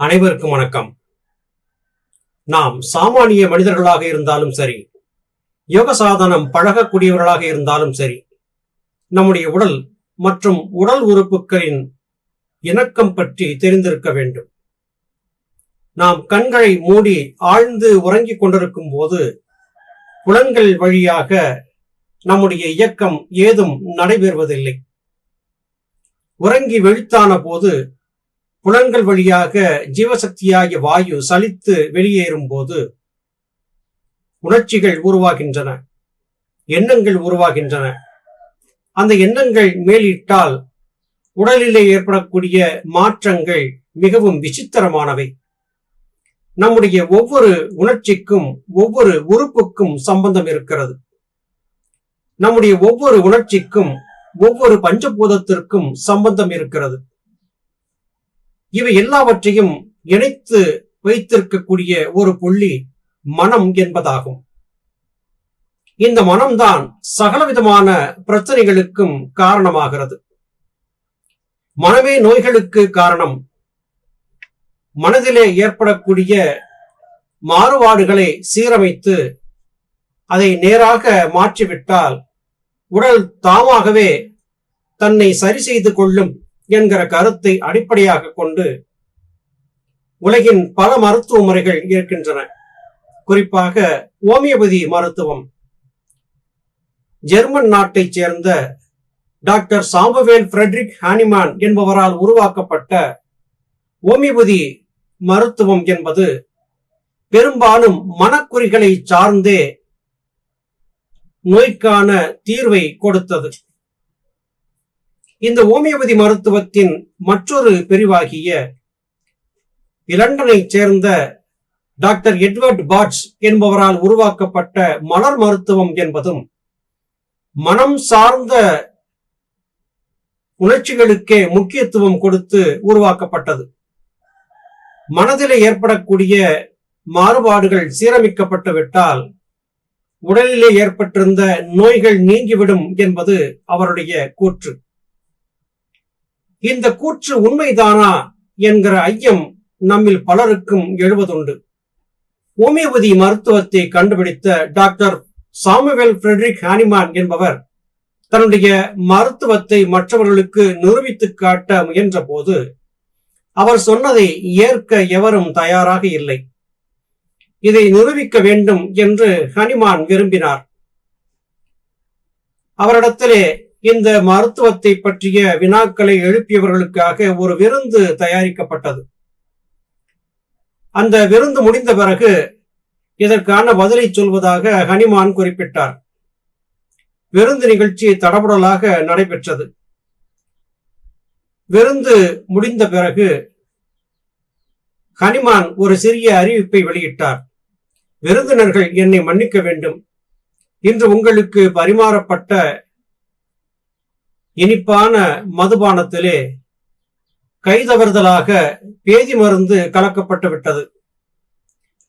அனைவருக்கும் வணக்கம். நாம் சாமானிய மனிதர்களாக இருந்தாலும் சரி யோக சாதனம் பழகக்கூடியவர்களாக இருந்தாலும் சரி நம்முடைய உடல் மற்றும் உடல் உறுப்புகளின் இணக்கம் பற்றி தெரிந்திருக்க வேண்டும். நாம் கண்களை மூடி ஆழ்ந்து உறங்கிக் கொண்டிருக்கும் போது புலன்கள் வழியாக நம்முடைய இயக்கம் ஏதும் நடைபெறுவதில்லை. உறங்கி வெழுத்தான போது புலன்கள் வழியாக ஜீவசக்தியாகிய வாயு சலித்து வெளியேறும் போது உணர்ச்சிகள் உருவாகின்றன எண்ணங்கள் உருவாகின்றன. அந்த எண்ணங்கள் மேலிட்டால் உடலிலே ஏற்படக்கூடிய மாற்றங்கள் மிகவும் விசித்திரமானவை. நம்முடைய ஒவ்வொரு உணர்ச்சிக்கும் ஒவ்வொரு உறுப்புக்கும் சம்பந்தம் இருக்கிறது. நம்முடைய ஒவ்வொரு உணர்ச்சிக்கும் ஒவ்வொரு பஞ்சபூதத்திற்கும் சம்பந்தம் இருக்கிறது. இவை எல்லாவற்றையும் இணைத்து வைத்திருக்கக்கூடிய ஒரு புள்ளி மனம் என்பதாகும். இந்த மனம்தான் சகலவிதமான பிரச்சனைகளுக்கும் காரணமாகிறது. மனமே நோய்களுக்கு காரணம். மனதிலே ஏற்படக்கூடிய மாறுபாடுகளை சீரமைத்து அதை நேராக மாற்றிவிட்டால் உடல் தாமாகவே தன்னை சரி செய்து கொள்ளும் என்கிற கருத்தை அடிப்படையாக கொண்டு உலகின் பல மருத்துவ முறைகள் இருக்கின்றன. குறிப்பாக ஓமியோபதி மருத்துவம். ஜெர்மன் நாட்டைச் சேர்ந்த டாக்டர் சாம்பவேல் ஃப்ரெட்ரிக் ஹானிமான் என்பவரால் உருவாக்கப்பட்ட ஓமியோபதி மருத்துவம் என்பது பெரும்பாலும் மனக்குறிகளை சார்ந்தே நோய்க்கான தீர்வை கொடுத்தது. இந்த ஓமியோபதி மருத்துவத்தின் மற்றொரு பிரிவாகிய இலண்டனை சேர்ந்த டாக்டர் எட்வர்ட் பாட்ஸ் என்பவரால் உருவாக்கப்பட்ட மலர் மருத்துவம் என்பதும் மனம் சார்ந்த உணர்ச்சிகளுக்கே முக்கியத்துவம் கொடுத்து உருவாக்கப்பட்டது. மனதிலே ஏற்படக்கூடிய மாறுபாடுகள் சீரமைக்கப்பட்டு விட்டால் உடலிலே ஏற்பட்டிருந்த நோய்கள் நீங்கிவிடும் என்பது அவருடைய கூற்று. இந்த கூற்று உண்மைதானா என்கிற ஐயம் நம்மில் பலருக்கும் எழுவதுண்டு. ஹோமியோபதி மருத்துவத்தை கண்டுபிடித்த டாக்டர் சாமுவேல் ஃப்ரெட்ரிக் ஹானிமான் என்பவர் தன்னுடைய மருத்துவத்தை மற்றவர்களுக்கு நிரூபித்து காட்ட முயன்ற போது அவர் சொன்னதை ஏற்க எவரும் தயாராக இல்லை. இதை நிரூபிக்க வேண்டும் என்று ஹனிமான் விரும்பினார். அவரிடத்திலே இந்த மருத்துவத்தை பற்றிய வினாக்களை எழுப்பியவர்களுக்காக ஒரு விருந்து தயாரிக்கப்பட்டது. அந்த விருந்து முடிந்த பிறகு இதற்கான பதிலை சொல்வதாக ஹனிமான் குறிப்பிட்டார். விருந்து நிகழ்ச்சி தடபுடலாக நடைபெற்றது. விருந்து முடிந்த பிறகு ஹனிமான் ஒரு சிறிய அறிவிப்பை வெளியிட்டார். விருந்தினர்கள் என்னை மன்னிக்க வேண்டும். இன்று உங்களுக்கு பரிமாறப்பட்ட இனிப்பான மதுபானத்திலே கைதவறுதலாக பேதி மருந்து கலக்கப்பட்டு விட்டது.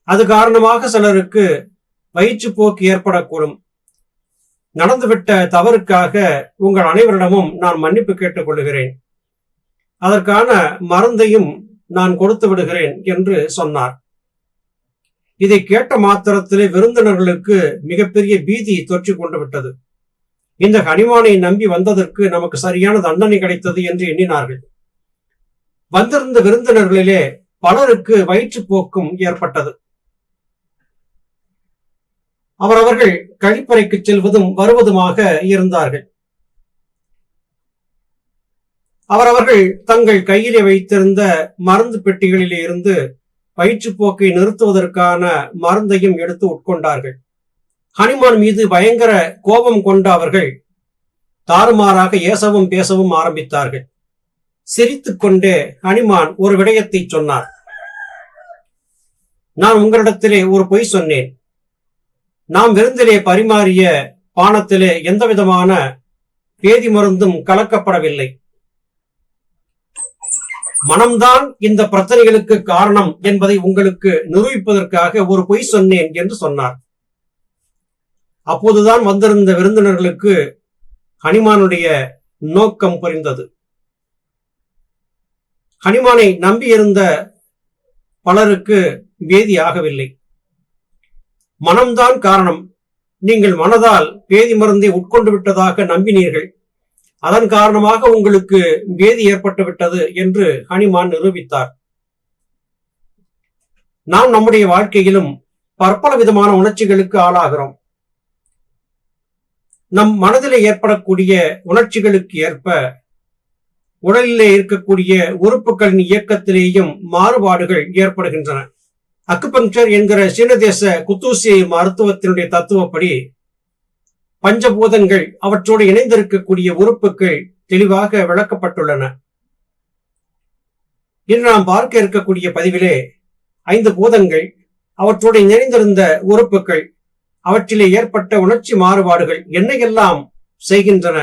அது காரணமாக சிலருக்கு வயிற்றுப்போக்கு ஏற்படக்கூடும். நடந்துவிட்ட தவறுக்காக உங்கள் அனைவரிடமும் நான் மன்னிப்பு கேட்டுக் கொள்கிறேன் அதற்கான மருந்தையும் நான் கொடுத்து விடுகிறேன் என்று சொன்னார். இதை கேட்ட மாத்திரத்திலே விருந்தினர்களுக்கு மிகப்பெரிய பீதி தொற்றி கொண்டு விட்டது. இந்த ஹனிமானை நம்பி வந்ததற்கு நமக்கு சரியான தண்டனை கிடைத்தது என்று எண்ணினார்கள். வந்திருந்த விருந்தினர்களிலே பலருக்கு வயிற்றுப்போக்கும் ஏற்பட்டது. அவரவர்கள் கழிப்பறைக்கு செல்வதும் வருவதுமாக இருந்தார்கள். அவரவர்கள் தங்கள் கையிலே வைத்திருந்த மருந்து பெட்டிகளிலே இருந்து வயிற்றுப்போக்கை நிறுத்துவதற்கான மருந்தையும் எடுத்து உட்கொண்டார்கள். ஹனிமான் மீது பயங்கர கோபம் கொண்ட அவர்கள் தாறுமாறாக ஏசவும் பேசவும் ஆரம்பித்தார்கள். சிரித்து கொண்டே ஹனிமான் ஒரு விடயத்தை சொன்னார். நான் உங்களிடத்திலே ஒரு பொய் சொன்னேன். நாம் விருந்திலே பரிமாறிய பானத்திலே எந்த விதமான பேதி மருந்தும் கலக்கப்படவில்லை. மனம்தான் இந்த பிரச்சனைகளுக்கு காரணம் என்பதை உங்களுக்கு நிரூபிப்பதற்காக ஒரு பொய் சொன்னேன் என்று சொன்னார். அப்போதுதான் வந்திருந்த விருந்தினர்களுக்கு ஹனிமானுடைய நோக்கம் புரிந்தது. ஹனிமானை நம்பியிருந்த பலருக்கு வேதியாகவில்லை மனம்தான் காரணம். நீங்கள் மனதால் பேதி மருந்தை உட்கொண்டு விட்டதாக நம்பினீர்கள். அதன் காரணமாக உங்களுக்கு வேதி ஏற்பட்டு விட்டது என்று ஹனிமான் நிரூபித்தார். நாம் நம்முடைய வாழ்க்கையிலும் பற்பல விதமான உணர்ச்சிகளுக்கு ஆளாகிறோம். நம் மனதில் ஏற்படக்கூடிய உணர்ச்சிகளுக்கு ஏற்ப உடலிலே இருக்கக்கூடிய உறுப்புகளின் இயக்கத்திலேயும் மாறுபாடுகள் ஏற்படுகின்றன. அக்குபங்சர் என்கிற சீனதேச குத்தூசிய மருத்துவத்தினுடைய தத்துவப்படி பஞ்சபூதங்கள் அவற்றோடு இணைந்திருக்கக்கூடிய உறுப்புகள் தெளிவாக விளக்கப்பட்டுள்ளன. இன்று நாம் பார்க்க இருக்கக்கூடிய பதிவிலே ஐந்து பூதங்கள் அவற்றோடு இணைந்திருந்த உறுப்புகள் அவற்றிலே ஏற்பட்ட உணர்ச்சி மாறுபாடுகள் என்னையெல்லாம் செய்கின்றன?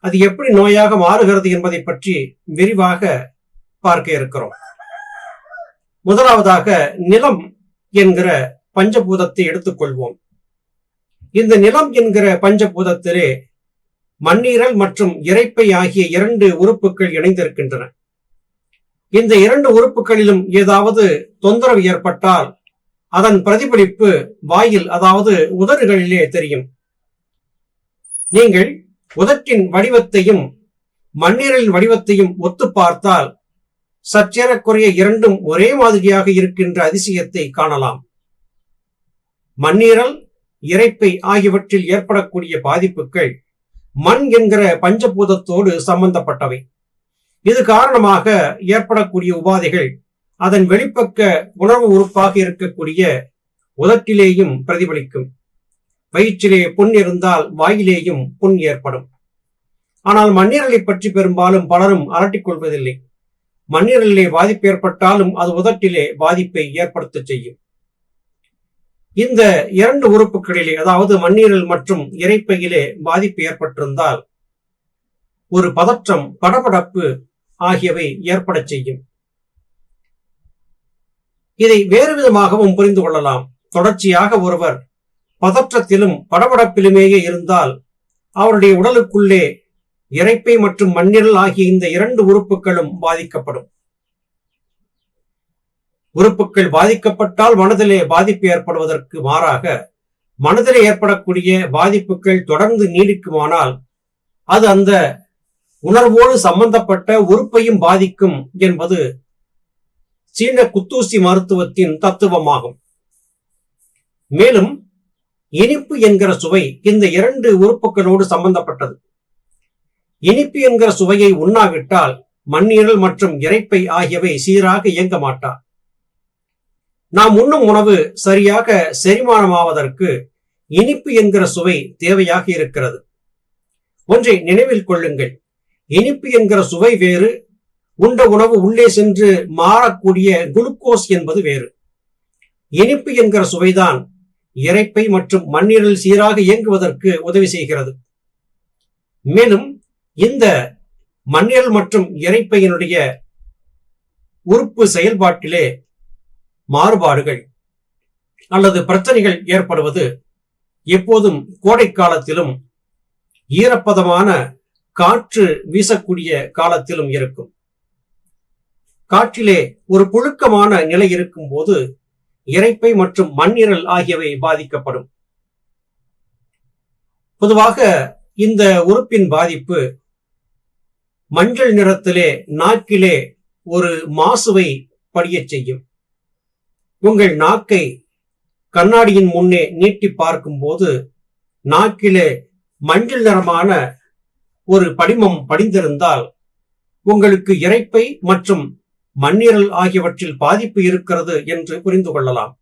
அது எப்படி நோயாக மாறுகிறது என்பதை பற்றி விரிவாக பார்க்க இருக்கிறோம். முதலாவதாக நிலம் என்கிற பஞ்சபூதத்தை எடுத்துக்கொள்வோம். இந்த நிலம் என்கிற பஞ்சபூதத்திலே மண்ணீரல் மற்றும் இறைப்பை ஆகிய இரண்டு உறுப்புகள் இணைந்திருக்கின்றன. இந்த இரண்டு உறுப்புகளிலும் ஏதாவது தொந்தரவு ஏற்பட்டால் அதன் பிரதிபலிப்பு வாயில் அதாவது உதறுகளிலே தெரியும். நீங்கள் உதட்டின் வடிவத்தையும் மண்ணீரலின் வடிவத்தையும் ஒத்து பார்த்தால் சற்றேறக்குறைய இரண்டும் ஒரே மாதிரியாக இருக்கின்ற அதிசயத்தை காணலாம். மண்ணீரல் இறைப்பை ஆகியவற்றில் ஏற்படக்கூடிய பாதிப்புகள் மண் என்கிற பஞ்சபூதத்தோடு சம்பந்தப்பட்டவை. இது காரணமாக ஏற்படக்கூடிய உபாதைகள் அதன் வெளிப்பக்க உணர்வு உறுப்பாக இருக்கக்கூடிய உதட்டிலேயும் பிரதிபலிக்கும். வயிற்றிலே புண் இருந்தால் வாயிலேயும் புண் ஏற்படும். ஆனால் மண்ணீரலை பற்றி பெரும்பாலும் பலரும் அலட்டிக் கொள்வதில்லை. மண்ணீரலிலே பாதிப்பு ஏற்பட்டாலும் அது உதட்டிலே பாதிப்பை ஏற்படுத்த செய்யும். இந்த இரண்டு உறுப்புகளிலே அதாவது மண்ணீரல் மற்றும் இறைப்பையிலே பாதிப்பு ஏற்பட்டிருந்தால் ஒரு பதற்றம் படபடப்பு ஆகியவை ஏற்படச் செய்யும். இதை வேறு விதமாகவும் புரிந்து கொள்ளலாம். தொடர்ச்சியாக ஒருவர் பதற்றத்திலும் படபடப்பிலுமேயே இருந்தால் அவருடைய உடலுக்குள்ளே இறைப்பை மற்றும் மண்ணிரல் ஆகிய இந்த இரண்டு உறுப்புகளும் பாதிக்கப்படும். உறுப்புகள் பாதிக்கப்பட்டால் மனதிலே பாதிப்பு ஏற்படுவதற்கு மாறாக மனதிலே ஏற்படக்கூடிய பாதிப்புகள் தொடர்ந்து நீடிக்குமானால் அது அந்த உணர்வோடு சம்பந்தப்பட்ட உறுப்பையும் பாதிக்கும் என்பது சீன குத்தூசி மருத்துவத்தின் தத்துவமாகும். மேலும் இனிப்பு என்கிற சுவை இந்த இரண்டு உறுப்புகளோடு சம்பந்தப்பட்டது. இனிப்பு என்கிற சுவையை உண்ணாவிட்டால் மண்ணீரல் மற்றும் இறைப்பை ஆகியவை சீராக இயங்க மாட்டா. நாம் உண்ணும் உணவு சரியாக செரிமானமாவதற்கு இனிப்பு என்கிற சுவை தேவையாக இருக்கிறது. ஒன்றை நினைவில் கொள்ளுங்கள். இனிப்பு என்கிற சுவை வேறு உண்ட உணவு உள்ளே சென்று மாறக்கூடிய குளுக்கோஸ் என்பது வேறு. இனிப்பு என்கிற சுவைதான் இறைப்பை மற்றும் மண்ணீரல் சீராக இயங்குவதற்கு உதவி செய்கிறது. மேலும் இந்த மண்ணீரல் மற்றும் இறைப்பையினுடைய உறுப்பு செயல்பாட்டிலே மாறுபாடுகள் அல்லது பிரச்சனைகள் ஏற்படுவது எப்போதும் கோடை காலத்திலும் ஈரப்பதமான காற்று வீசக்கூடிய காலத்திலும் இருக்கும். காற்றிலே ஒரு புழுக்கமான நிலை இருக்கும் போது இறைப்பை மற்றும் மண்ணீரல் ஆகியவை பாதிக்கப்படும். பொதுவாக இந்த உறுப்பின் பாதிப்பு மஞ்சள் நிறத்திலே நாக்கிலே ஒரு மாசுவை படியச் செய்யும். உங்கள் நாக்கை கண்ணாடியின் முன்னே நீட்டி பார்க்கும்போது நாக்கிலே மஞ்சள் நிறமான ஒரு படிமம் படிந்திருந்தால் உங்களுக்கு இறைப்பை மற்றும் மண்ணீரல் ஆகியவற்றில் பாதிப்பு இருக்கிறது என்று புரிந்து கொள்ளலாம்.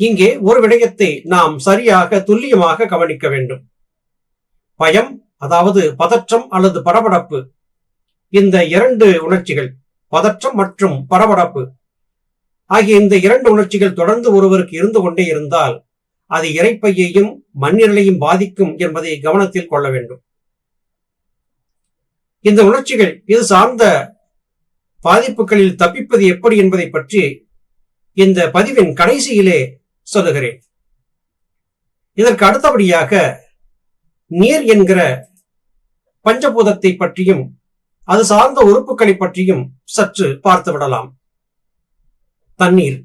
இங்கே ஒரு விடயத்தை நாம் சரியாக துல்லியமாக கவனிக்க வேண்டும். பயம் அதாவது பதற்றம் அல்லது படபடப்பு இந்த இரண்டு உணர்ச்சிகள் பதற்றம் மற்றும் படபடப்பு ஆகிய இந்த இரண்டு உணர்ச்சிகள் தொடர்ந்து ஒருவருக்கு இருந்து கொண்டே இருந்தால் அது இறைப்பையையும் மண்ணிரலையும் பாதிக்கும் என்பதை கவனத்தில் கொள்ள வேண்டும். இந்த உணர்ச்சிகள் இது சார்ந்த பாதிப்புகளில் தப்பிப்பது எப்படி என்பதை பற்றி இந்த பதிவின் கடைசியிலே சொல்லுகிறேன். இதற்கு அடுத்தபடியாக நீர் என்கிற பஞ்சபூதத்தை பற்றியும் அது சார்ந்த உறுப்புகளை பற்றியும் சற்று பார்த்து விடலாம். தண்ணீர்.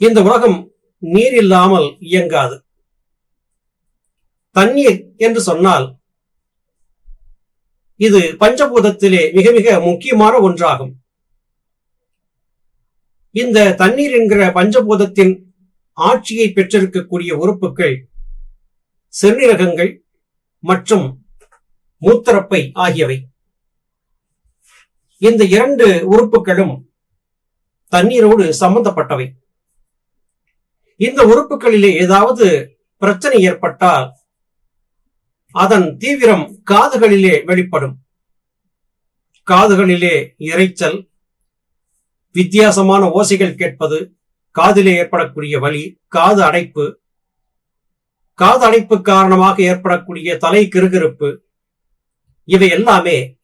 இந்த உலகம் நீர் இல்லாமல் இயங்காது. தண்ணீர் என்று சொன்னால் இது பஞ்சபூதத்திலே மிக மிக முக்கியமான ஒன்றாகும். இந்த தண்ணீர் என்கிற பஞ்சபூதத்தின் ஆட்சியை பெற்றிருக்கக்கூடிய உறுப்புகள் சிறுநீரகங்கள் மற்றும் மூத்தரப்பை ஆகியவை. இந்த இரண்டு உறுப்புகளும் தண்ணீரோடு சம்பந்தப்பட்டவை. இந்த உறுப்புகளிலே ஏதாவது பிரச்சனை ஏற்பட்டால் அதன் தீவிரம் காதுகளிலே வெளிப்படும். காதுகளிலே இரைச்சல் வித்தியாசமான ஓசைகள் கேட்பது காதிலே ஏற்படக்கூடிய வலி காது அடைப்பு. காது அடைப்பு காரணமாக ஏற்படக்கூடிய தலை கிருகிருப்பு. இவை எல்லாமே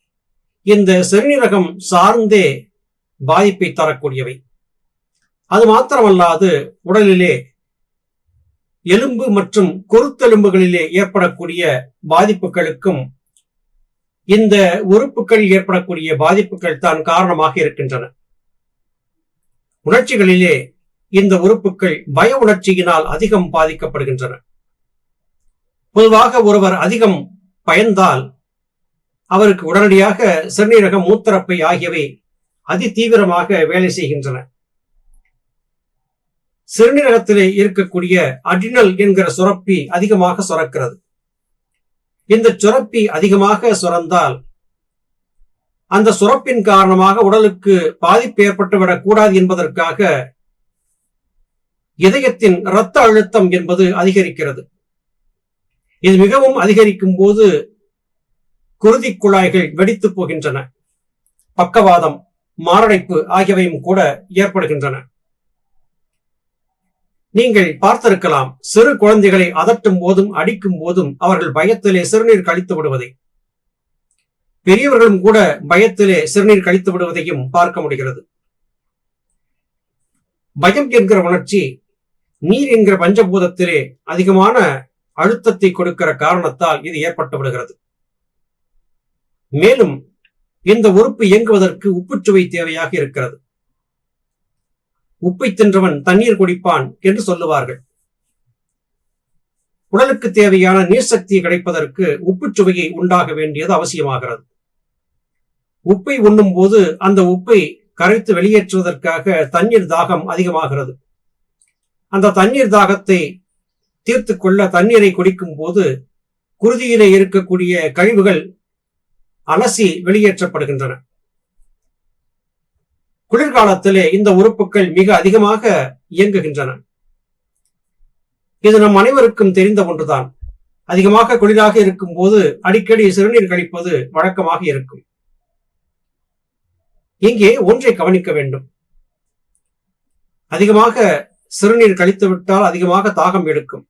இந்த சிறுநீரகம் சார்ந்தே பாதிப்பை தரக்கூடியவை. அது மாத்திரமல்லாது உடலிலே எலும்பு மற்றும் குருத்தெலும்புகளிலே ஏற்படக்கூடிய பாதிப்புகளுக்கும் இந்த உறுப்புகள் ஏற்படக்கூடிய பாதிப்புகள் தான் காரணமாக இருக்கின்றன. உணர்ச்சிகளிலே இந்த உறுப்புகள் பய உணர்ச்சியினால் அதிகம் பாதிக்கப்படுகின்றன. பொதுவாக ஒருவர் அதிகம் பயந்தால் அவருக்கு உடனடியாக சிறுநீரகம் மூத்தரப்பை ஆகியவை அதி தீவிரமாக வேலை செய்கின்றன. சிறுநீரகத்திலே இருக்கக்கூடிய அடினல் என்கிற சுரப்பி அதிகமாக சுரக்கிறது. இந்த சுரப்பி அதிகமாக சுரந்தால் அந்த சுரப்பின் காரணமாக உடலுக்கு பாதிப்பு ஏற்பட்டுவிடக் கூடாது என்பதற்காக இதயத்தின் இரத்த அழுத்தம் என்பது அதிகரிக்கிறது. இது மிகவும் அதிகரிக்கும் போது குருதி குழாய்கள் வெடித்து போகின்றன. பக்கவாதம் மாரடைப்பு ஆகியவையும் கூட ஏற்படுகின்றன. நீங்கள் பார்த்திருக்கலாம் சிறு குழந்தைகளை அதட்டும் போதும் அடிக்கும் போதும் அவர்கள் பயத்திலே சிறுநீர் கழித்து விடுவதை. பெரியவர்களும் கூட பயத்திலே சிறுநீர் கழித்து விடுவதையும் பார்க்க முடிகிறது. பயம் என்கிற உணர்ச்சி நீர் என்கிற பஞ்சபூதத்திலே அதிகமான அழுத்தத்தை கொடுக்கிற காரணத்தால் இது ஏற்பட்டு விடுகிறது. மேலும் இந்த உறுப்பு இயங்குவதற்கு உப்புச்சுவை தேவையாக இருக்கிறது. உப்பை தின்றவன் தண்ணீர் குடிப்பான் என்று சொல்லுவார்கள். உடலுக்கு தேவையான நீர் சக்தி கிடைப்பதற்கு உப்புச்சுவையை உண்டாக வேண்டியது அவசியமாகிறது. உப்பை உண்ணும் போது அந்த உப்பை கரைத்து வெளியேற்றுவதற்காக தண்ணீர் தாகம் அதிகமாகிறது. அந்த தண்ணீர் தாகத்தை தீர்த்து கொள்ள தண்ணீரை குடிக்கும் போது குருதியிலே இருக்கக்கூடிய கழிவுகள் அலசி வெளியேற்றப்படுகின்றன. குளிர்காலத்திலே இந்த உறுப்புகள் மிக அதிகமாக இயங்குகின்றன. இது நம் அனைவருக்கும் தெரிந்த ஒன்றுதான். அதிகமாக குளிராக இருக்கும் போது அடிக்கடி சிறுநீர் கழிப்பது வழக்கமாக இருக்கும். இங்கே ஒன்றை கவனிக்க வேண்டும். அதிகமாக சிறுநீர் கழித்துவிட்டால் அதிகமாக தாகம் எடுக்கும்.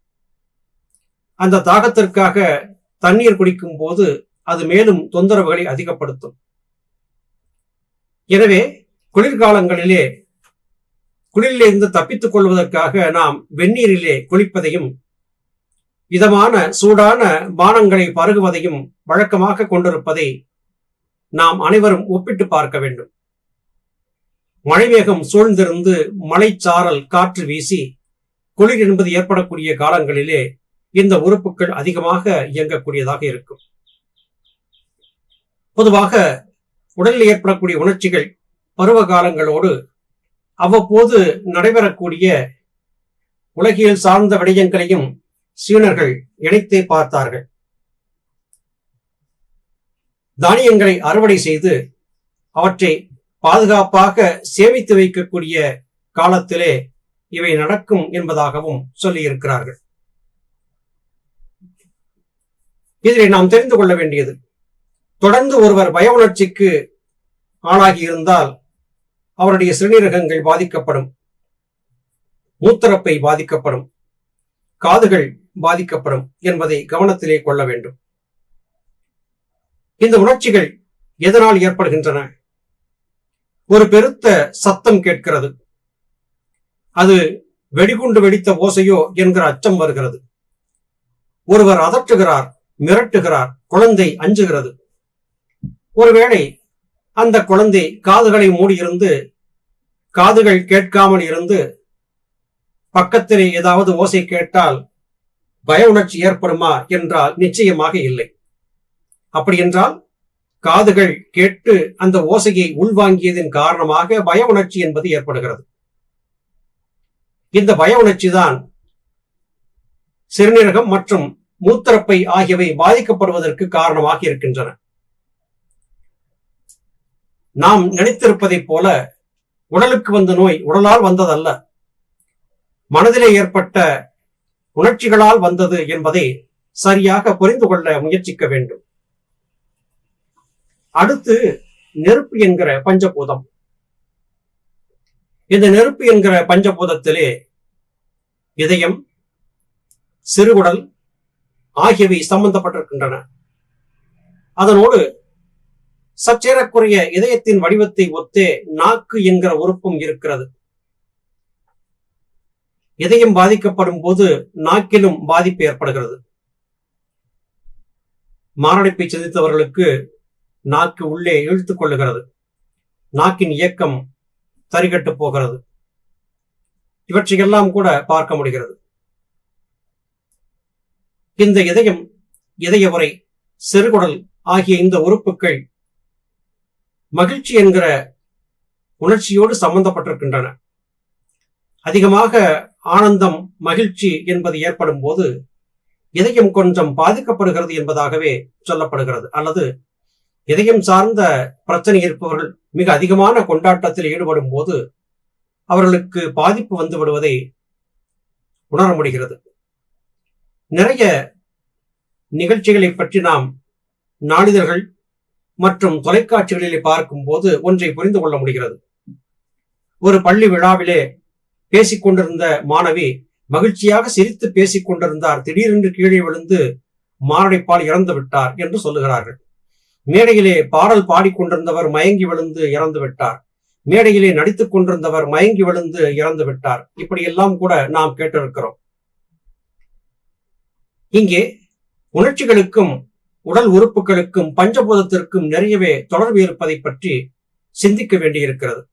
அந்த தாகத்திற்காக தண்ணீர் குடிக்கும் போது அது மேலும் தொந்தரவுகளை அதிகப்படுத்தும். எனவே குளிர்காலங்களிலே குளிரிலிருந்து தப்பித்துக் கொள்வதற்காக நாம் வெந்நீரிலே குளிப்பதையும் இதமான சூடான பானங்களை பருகுவதையும் வழக்கமாக கொண்டிருப்பதை நாம் அனைவரும் ஒப்பிட்டு பார்க்க வேண்டும். மழைமேகம் சூழ்ந்திருந்து மலைச்சாரல் காற்று வீசி குளிர் என்பது ஏற்படக்கூடிய காலங்களிலே இந்த உறுப்புகள் அதிகமாக இயங்கக்கூடியதாக இருக்கும். பொதுவாக உடலில் ஏற்படக்கூடிய உணர்ச்சிகள் பருவ காலங்களோடு அவ்வப்போது நடைபெறக்கூடிய உலகியல் சார்ந்த விடயங்களையும் சீனர்கள் இணைத்தே பார்த்தார்கள். தானியங்களை அறுவடை செய்து அவற்றை பாதுகாப்பாக சேமித்து வைக்கக்கூடிய காலத்திலே இவை நடக்கும் என்பதாகவும் சொல்லியிருக்கிறார்கள். இதிலே நாம் தெரிந்து கொள்ள வேண்டியது தொடர்ந்து ஒருவர் பய உணர்ச்சிக்கு ஆளாகி இருந்தால் அவருடைய சிறுநீரகங்கள் பாதிக்கப்படும். மூத்தரப்பை பாதிக்கப்படும். காதுகள் பாதிக்கப்படும் என்பதை கவனத்திலே கொள்ள வேண்டும். இந்த உணர்ச்சிகள் எதனால் ஏற்படுகின்றன? ஒரு பெருத்த சத்தம் கேட்கிறது. அது வெடிகுண்டு வெடித்த ஓசையோ என்கிற அச்சம் வருகிறது. ஒருவர் அதற்றுகிறார் மிரட்டுகிறார் குழந்தை அஞ்சுகிறது. ஒருவேளை அந்த குழந்தை காதுகளை மூடியிருந்து காதுகள் கேட்காமல் இருந்து பக்கத்திலே ஏதாவது ஓசை கேட்டால் பய உணர்ச்சி ஏற்படுமா என்றால் நிச்சயமாக இல்லை. அப்படி என்றால் காதுகள் கேட்டு அந்த ஓசையை உள்வாங்கியதன் காரணமாக பய உணர்ச்சி என்பது ஏற்படுகிறது. இந்த பய உணர்ச்சி தான் சிறுநீரகம் மற்றும் மூத்திரப்பை ஆகியவை பாதிக்கப்படுவதற்கு காரணமாக இருக்கின்றன. நாம் நினைத்திருப்பதைப் போல உடலுக்கு வந்த நோய் உடலால் வந்ததல்ல. மனதிலே ஏற்பட்ட உணர்ச்சிகளால் வந்தது என்பதை சரியாக புரிந்து கொள்ள முயற்சிக்க வேண்டும். அடுத்து நெருப்பு என்கிற பஞ்சபூதம். இந்த நெருப்பு என்கிற பஞ்சபூதத்திலே இதயம் சிறுகுடல் ஆகியவை சம்பந்தப்பட்டிருக்கின்றன. அதனோடு சற்றேறக்குறைய இதயத்தின் வடிவத்தை ஒத்தே நாக்கு என்கிற உறுப்பும் இருக்கிறது. இதயம் பாதிக்கப்படும் போது நாக்கிலும் பாதிப்பு ஏற்படுகிறது. மாரடைப்பை சிந்தித்தவர்களுக்கு நாக்கு உள்ளே இழுத்துக் கொள்ளுகிறது. நாக்கின் இயக்கம் தரிகட்டு போகிறது. இவற்றையெல்லாம் கூட பார்க்க முடிகிறது. இந்த இதயம் இதய உரை சிறுகுடல் ஆகிய இந்த உறுப்புகள் மகிழ்ச்சி என்கிற உணர்ச்சியோடு சம்பந்தப்பட்டிருக்கின்றன. அதிகமாக ஆனந்தம் மகிழ்ச்சி என்பது ஏற்படும் போது இதயம் கொஞ்சம் பாதிக்கப்படுகிறது என்பதாகவே சொல்லப்படுகிறது. அல்லது இதயம் சார்ந்த பிரச்சனை இருப்பவர்கள் மிக அதிகமான கொண்டாட்டத்தில் ஈடுபடும் போது அவர்களுக்கு பாதிப்பு வந்து விடுவதை உணர முடிகிறது. நிறைய நிகழ்ச்சிகளை பற்றி நாம் நாளிதழ்கள் மற்றும் தொலைக்காட்சிகளிலே பார்க்கும்போது ஒன்றை புரிந்து கொள்ள முடிகிறது. ஒரு பள்ளி விழாவிலே பேசிக் கொண்டிருந்த மாணவி மகிழ்ச்சியாக சிரித்து பேசிக் கொண்டிருந்தார். திடீரென்று கீழே விழுந்து மாரடைப்பால் இறந்து விட்டார் என்று சொல்லுகிறார்கள். மேடையிலே பாடல் பாடிக்கொண்டிருந்தவர் மயங்கி விழுந்து இறந்து விட்டார். மேடையிலே நடித்துக் கொண்டிருந்தவர் மயங்கி விழுந்து இறந்து விட்டார். இப்படியெல்லாம் கூட நாம் கேட்டிருக்கிறோம். இங்கே உணர்ச்சிகளுக்கும் உடல் உறுப்புகளுக்கும் பஞ்சபூதத்திற்கும் நிறையவே தொடர்பு இருப்பதை பற்றி சிந்திக்க வேண்டியிருக்கிறது.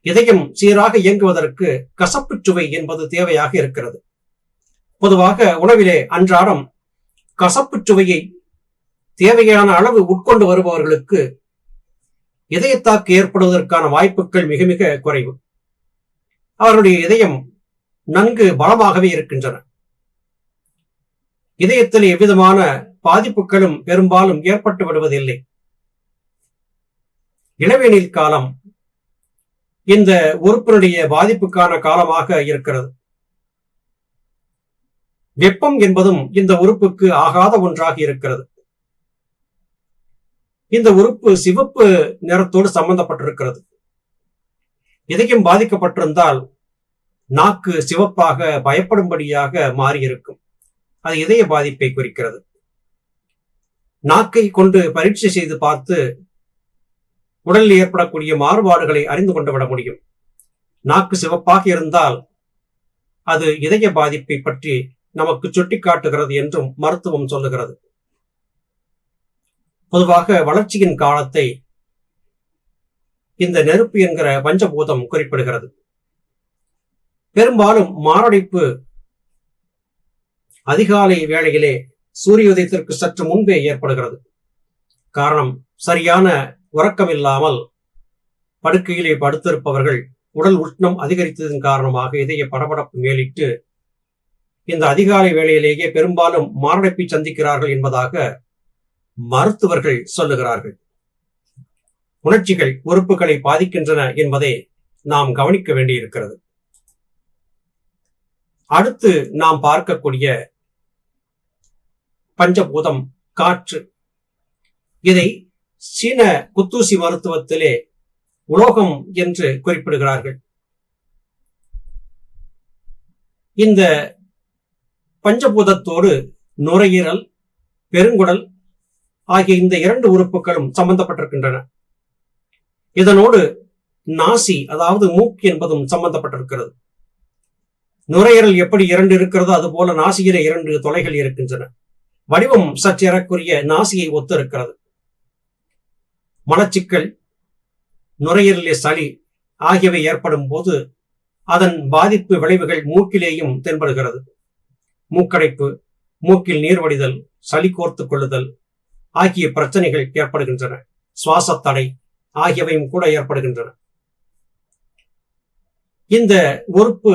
இதயம் சீராக இயங்குவதற்கு கசப்பு சுவை என்பது தேவையாக இருக்கிறது. பொதுவாக உணவிலே அன்றாடம் கசப்பு சுவையை தேவையான அளவு உட்கொண்டு வருபவர்களுக்கு இதயத்தாக்கு ஏற்படுவதற்கான வாய்ப்புகள் மிக மிக குறைவு. அவருடைய இதயம் நன்கு பலமாகவே இருக்கின்றன. இதயத்தில் எவ்விதமான பாதிப்புகளும் பெரும்பாலும் ஏற்பட்டு விடுவதில்லை. இளவேனில் காலம் இந்த உறுப்பினுடைய பாதிப்புக்கான காலமாக இருக்கிறது. வெப்பம் என்பதும் இந்த உறுப்புக்கு ஆகாத ஒன்றாக இருக்கிறது. இந்த உறுப்பு சிவப்பு நிறத்தோடு சம்பந்தப்பட்டிருக்கிறது. இதயம் பாதிக்கப்பட்டிருந்தால் நாக்கு சிவப்பாக பயப்படும்படியாக மாறியிருக்கும். அது இதய பாதிப்பை குறிக்கிறது. நாக்கை கொண்டு பரீட்சை செய்து பார்த்து உடலில் ஏற்படக்கூடிய மாறுபாடுகளை அறிந்து கொண்டு விட முடியும். நாக்கு சிவப்பாக இருந்தால் அது இதய பாதிப்பை பற்றி நமக்கு சுட்டிக்காட்டுகிறது என்றும் மருத்துவம் சொல்லுகிறது. பொதுவாக வளர்ச்சியின் காலத்தை இந்த நெருப்பு என்கிற பஞ்சபூதம் குறிப்பிடுகிறது. பெரும்பாலும் மாரடைப்பு அதிகாலை வேளையிலே சூரிய உதயத்திற்கு சற்று முன்பே ஏற்படுகிறது. காரணம் சரியான உறக்கமில்லாமல் படுக்கையிலே படுத்திருப்பவர்கள் உடல் உஷ்ணம் அதிகரித்ததன் காரணமாக இதய படபடப்பு மேலிட்டு இந்த அதிகாலை வேளையிலேயே பெரும்பாலும் மாரடைப்பை சந்திக்கிறார்கள் என்பதாக மருத்துவர்கள் சொல்லுகிறார்கள். உணர்ச்சிகள் உறுப்புகளை பாதிக்கின்றன என்பதை நாம் கவனிக்க வேண்டியிருக்கிறது. அடுத்து நாம் பார்க்கக்கூடிய பஞ்சபூதம் காற்று. இதை சீன குத்தூசி மருத்துவத்திலே உலோகம் என்று குறிப்பிடுகிறார்கள். இந்த பஞ்சபூதத்தோடு நுரையீரல் பெருங்குடல் ஆகிய இந்த இரண்டு உறுப்புகளும் சம்பந்தப்பட்டிருக்கின்றன. இதனோடு நாசி அதாவது மூக்கு என்பதும் சம்பந்தப்பட்டிருக்கிறது. நுரையீரல் எப்படி இரண்டு இருக்கிறதோ அதுபோல நாசியில இரண்டு தொலைகள் இருக்கின்றன. வடிவம் சற்றேறக்குரிய நாசியை ஒத்திருக்கிறது. மலச்சிக்கல் நுரையீரலே சளி ஆகியவை ஏற்படும் போது அதன் பாதிப்பு விளைவுகள் மூக்கிலேயும் தென்படுகிறது. மூக்கடைப்பு மூக்கில் நீர் வடிதல் சளி கோர்த்து கொள்ளுதல் ஆகிய பிரச்சனைகள் ஏற்படுகின்றன. சுவாசத்தடை ஆகியவையும் கூட ஏற்படுகின்றன. இந்த உறுப்பு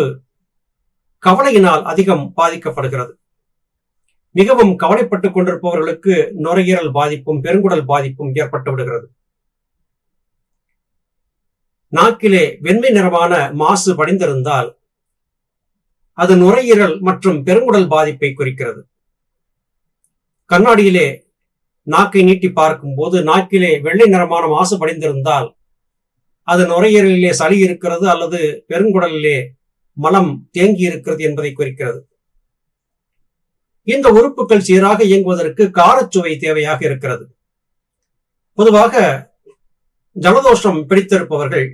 கவலையினால் அதிகம் பாதிக்கப்படுகிறது. மிகவும் கவலைப்பட்டுக் கொண்டிருப்பவர்களுக்கு நுரையீரல் பாதிப்பும் பெருங்குடல் பாதிப்பும் ஏற்பட்டு விடுகிறது. நாக்கிலே வெண்மை நிறமான மாசு படிந்திருந்தால் அது நுரையீரல் மற்றும் பெருங்குடல் பாதிப்பை குறிக்கிறது. கண்ணாடியிலே நாக்கை நீட்டி பார்க்கும் போது நாக்கிலே வெள்ளை நிறமான மாசு படிந்திருந்தால் அது நுரையீரலிலே சளி இருக்கிறது அல்லது பெருங்குடலிலே மலம் தேங்கி இருக்கிறது என்பதை குறிக்கிறது. இந்த உறுப்புகள் சீராக இயங்குவதற்கு காரச்சுவை தேவையாக இருக்கிறது. பொதுவாக ஜலதோஷம் பிடித்திருப்பவர்கள்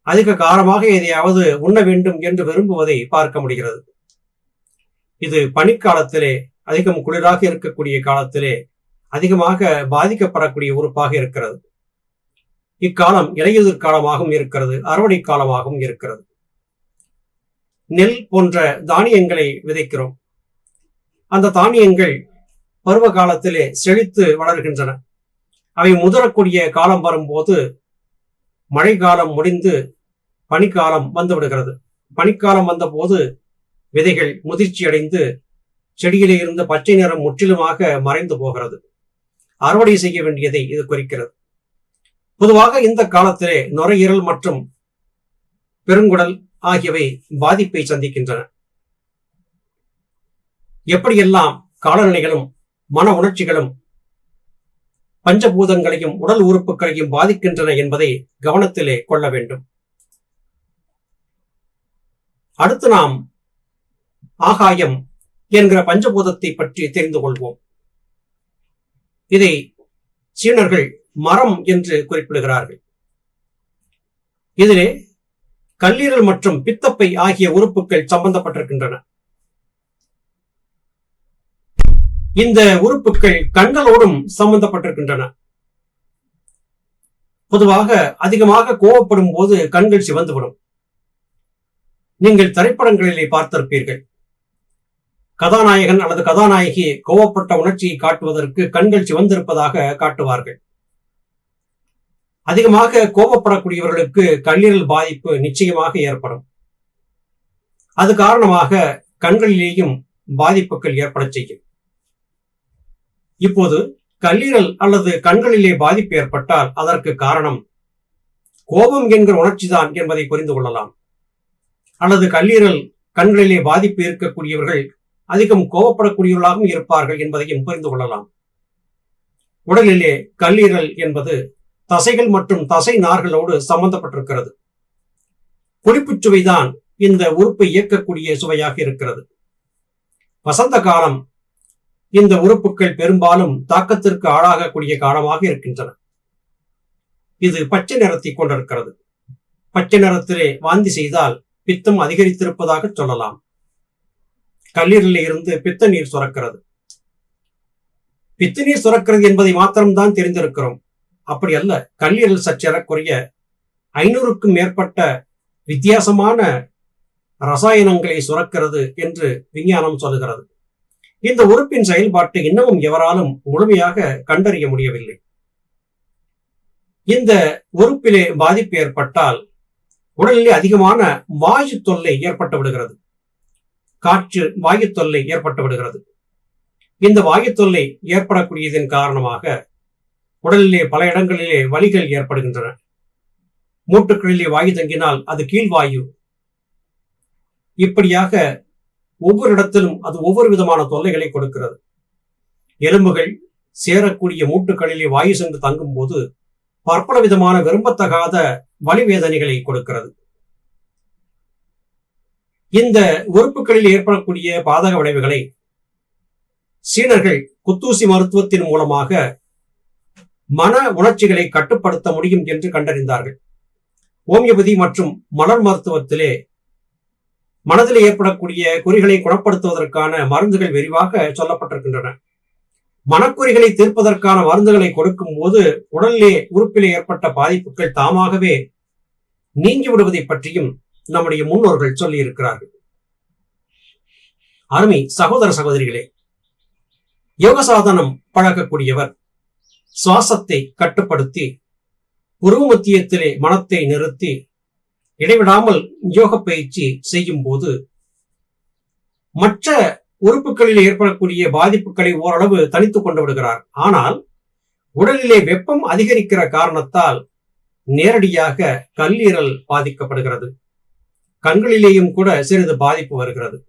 அதிக காரமாக எதையாவது உண்ண வேண்டும் என்று விரும்புவதை பார்க்க முடிகிறது. இது பனிக்காலத்திலே அதிகம் குளிராக இருக்கக்கூடிய காலத்திலே அதிகமாக பாதிக்கப்படக்கூடிய உறுப்பாக இருக்கிறது. இக்காலம் இலையுதிர் காலமாகவும் இருக்கிறது அறுவடை காலமாகவும் இருக்கிறது. நெல் போன்ற தானியங்களை விதைக்கிறோம். அந்த தானியங்கள் பருவ காலத்திலே செழித்து வளர்கின்றன. அவை முதிரக்கூடிய காலம் வரும்போது மழை காலம் முடிந்து பனிக்காலம் வந்து விடுகிறது பனிக்காலம் வந்தபோது விதைகள் முதிர்ச்சி அடைந்து செடியிலே இருந்த பச்சை நிறம் முற்றிலுமாக மறைந்து போகிறது. அறுவடை செய்ய வேண்டியதை இது குறிக்கிறது. பொதுவாக இந்த காலத்திலே நுரையீரல் மற்றும் பெருங்குடல் ஆகியவை பாதிப்பை சந்திக்கின்றன. எப்படியெல்லாம் காலநிலைகளும் மன உணர்ச்சிகளும் பஞ்சபூதங்களையும் உடல் உறுப்புகளையும் பாதிக்கின்றன என்பதை கவனத்திலே கொள்ள வேண்டும். அடுத்து நாம் ஆகாயம் என்கிற பஞ்சபூதத்தை பற்றி தெரிந்து கொள்வோம். இதை சீனர்கள் மரம் என்று குறிப்பிடுகிறார்கள். இதிலே கல்லீரல் மற்றும் பித்தப்பை ஆகிய உறுப்புகள் சம்பந்தப்பட்டிருக்கின்றன. இந்த உறுப்புகள் கண்களோடும் சம்பந்தப்பட்டிருக்கின்றன. பொதுவாக அதிகமாக கோவப்படும் போது கண்கள் சிவந்துவிடும். நீங்கள் திரைப்படங்களிலே பார்த்திருப்பீர்கள். கதாநாயகன் அல்லது கதாநாயகி கோவப்பட்ட உணர்ச்சியை காட்டுவதற்கு கண்கள் சிவந்திருப்பதாக காட்டுவார்கள். அதிகமாக கோபப்படக்கூடியவர்களுக்கு கல்லீரல் பாதிப்பு நிச்சயமாக ஏற்படும். அது காரணமாக கண்களிலேயும் பாதிப்புகள் ஏற்பட செய்யும். இப்போது கல்லீரல் அல்லது கண்களிலே பாதிப்பு ஏற்பட்டால் அதற்கு காரணம் கோபம் என்கிற உணர்ச்சிதான் என்பதை புரிந்து கொள்ளலாம். அல்லது கல்லீரல் கண்களிலே பாதிப்பு இருக்கக்கூடியவர்கள் அதிகம் கோபப்படக்கூடியவர்களாகவும் இருப்பார்கள் என்பதையும் புரிந்து கொள்ளலாம். உடலிலே கல்லீரல் என்பது தசைகள் மற்றும் தசை நார்களோடு சம்பந்தப்பட்டிருக்கிறது. கொழுப்புச் சுவைதான் இந்த உறுப்பை இயக்கக்கூடிய சுவையாக இருக்கிறது. வசந்த காலம் இந்த உறுப்புகள் பெரும்பாலும் தாக்கத்திற்கு ஆளாகக்கூடிய காலமாக இருக்கின்றன. இது பச்சை நிறத்தை கொண்டிருக்கிறது. பச்சை நிறத்திலே வாந்தி செய்தால் பித்தம் அதிகரித்திருப்பதாக சொல்லலாம். கல்லீரலில் இருந்து பித்த நீர் சுரக்கிறது. பித்த நீர் சுரக்கிறது என்பதை மாத்திரம்தான் தெரிந்திருக்கிறோம். அப்படி அல்ல கல்லீரல் சற்றேறக்குறைய ஐநூறுக்கும் மேற்பட்ட வித்தியாசமான ரசாயனங்களை சுரக்கிறது என்று விஞ்ஞானம் சொல்லுகிறது. இந்த உறுப்பின் செயல்பாட்டை இன்னமும் எவராலும் முழுமையாக கண்டறிய முடியவில்லை. இந்த உறுப்பிலே பாதிப்பு ஏற்பட்டால் உடலிலே அதிகமான வாயு தொல்லை ஏற்பட்டு விடுகிறது. காற்று வாயு தொல்லை ஏற்பட்டு விடுகிறது. இந்த வாயு தொல்லை ஏற்படக்கூடியதன் காரணமாக உடலிலே பல இடங்களிலே வலிகள் ஏற்படுகின்றன. மூட்டுக்களிலே வாயு தங்கினால் அது கீழ்வாயு. இப்படியாக ஒவ்வொரு இடத்திலும் அது ஒவ்வொரு விதமான தொல்லைகளை கொடுக்கிறது. எலும்புகள் சேரக்கூடிய மூட்டுகளிலே வாயு சென்று தங்கும் போது பற்பல விதமான விரும்பத்தகாத வலிவேதனைகளை கொடுக்கிறது. இந்த உறுப்புகளில் ஏற்படக்கூடிய பாதக விளைவுகளை சீனர்கள் குத்தூசி மருத்துவத்தின் மூலமாக மன உணர்ச்சிகளை கட்டுப்படுத்த முடியும் என்று கண்டறிந்தார்கள். ஓமியபதி மற்றும் மலர் மருத்துவத்திலே மனதில் ஏற்படக்கூடிய குறிகளை குணப்படுத்துவதற்கான மருந்துகள் விரிவாக சொல்லப்பட்டிருக்கின்றன. மனக்குறிகளை தீர்ப்பதற்கான மருந்துகளை கொடுக்கும் போது உடலிலே உறுப்பிலே ஏற்பட்ட பாதிப்புகள் தாமாகவே நீங்கி விடுவதை பற்றியும் நம்முடைய முன்னோர்கள் சொல்லி இருக்கிறார்கள் அருமை சகோதர சகோதரிகளே யோக சாதனம் பழகக்கூடியவர் சுவாசத்தை கட்டுப்படுத்தி உருவமத்தியத்திலே மனத்தை நிறுத்தி இடைவிடாமல் யோக பயிற்சி செய்யும் போது மற்ற உறுப்புகளில் ஏற்படக்கூடிய பாதிப்புகளை ஓரளவு தனித்துக் கொண்டு விடுகிறார். ஆனால் உடலிலே வெப்பம் அதிகரிக்கிற காரணத்தால் நேரடியாக கல்லீரல் பாதிக்கப்படுகிறது. கண்களிலேயும் கூட சிறிது பாதிப்பு வருகிறது.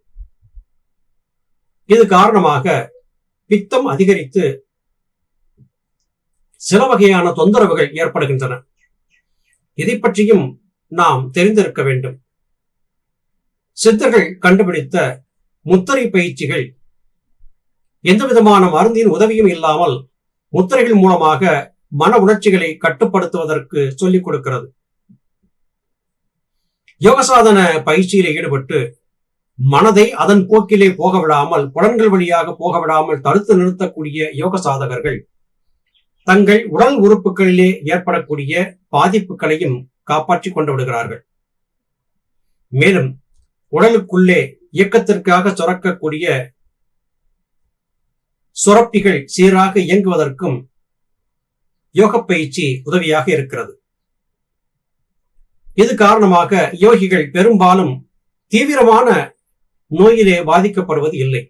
இது காரணமாக பித்தம் அதிகரித்து சில வகையான தொந்தரவுகள் ஏற்படுகின்றன. இதை பற்றியும் நாம் தெரிந்திருக்க வேண்டும். சித்தர்கள் கண்டுபிடித்த முத்திரை பயிற்சிகள் எந்த விதமான மருந்தின் உதவியும் இல்லாமல் முத்திரைகள் மூலமாக மன உணர்ச்சிகளை கட்டுப்படுத்துவதற்கு சொல்லிக் கொடுக்கிறது. யோகசாதன பயிற்சியில் ஈடுபட்டு மனதை அதன் போக்கிலே போக விடாமல் புலன்கள் வழியாக போக விடாமல் தடுத்து நிறுத்தக்கூடிய யோக சாதகர்கள் தங்கள் உடல் உறுப்புகளிலே ஏற்படக்கூடிய பாதிப்புகளையும் காப்பாற்றிக் கொண்டு விடுகிறார்கள் மேலும் உடலுக்குள்ளே இயக்கத்திற்காக சுரக்கக்கூடிய சுரப்பிகள் சீராக இயங்குவதற்கும் யோக பயிற்சி உதவியாக இருக்கிறது. இது காரணமாக யோகிகள் பெரும்பாலும் தீவிரமான நோயிலே பாதிக்கப்படுவது இல்லை.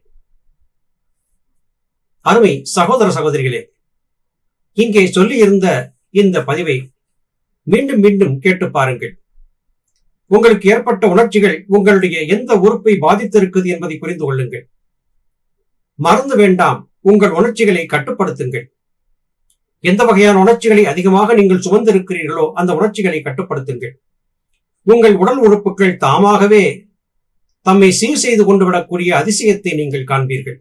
அருமை சகோதர சகோதரிகளே இங்கே சொல்லியிருந்த இந்த பதிவை மீண்டும் மீண்டும் கேட்டு பாருங்கள். உங்களுக்கு ஏற்பட்ட உணர்ச்சிகள் உங்களுடைய எந்த உறுப்பை பாதித்திருக்குது என்பதை புரிந்து கொள்ளுங்கள். மறந்து வேண்டாம் உங்கள் உணர்ச்சிகளை கட்டுப்படுத்துங்கள். எந்த வகையான உணர்ச்சிகளை அதிகமாக நீங்கள் சுமந்திருக்கிறீர்களோ அந்த உணர்ச்சிகளை கட்டுப்படுத்துங்கள். உங்கள் உடல் உறுப்புகள் தாமாகவே தம்மை சீர் செய்து கொண்டு விடக்கூடிய அதிசயத்தை நீங்கள் காண்பீர்கள்.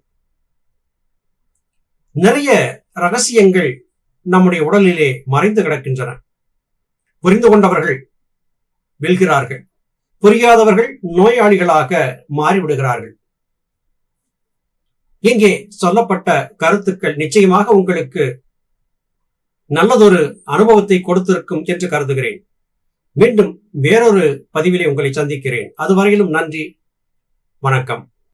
நிறைய ரகசியங்கள் நம்முடைய உடலிலே மறைந்து கிடக்கின்றன. புரிந்து கொண்டவர்கள் வெல்கிறார்கள். புரியாதவர்கள் நோயாளிகளாக மாறிவிடுகிறார்கள். இங்கே சொல்லப்பட்ட கருத்துக்கள் நிச்சயமாக உங்களுக்கு நல்லதொரு அனுபவத்தை கொடுத்திருக்கும் என்று கருதுகிறேன். மீண்டும் வேறொரு பதிவிலே உங்களை சந்திக்கிறேன். அதுவரையிலும் நன்றி. வணக்கம்.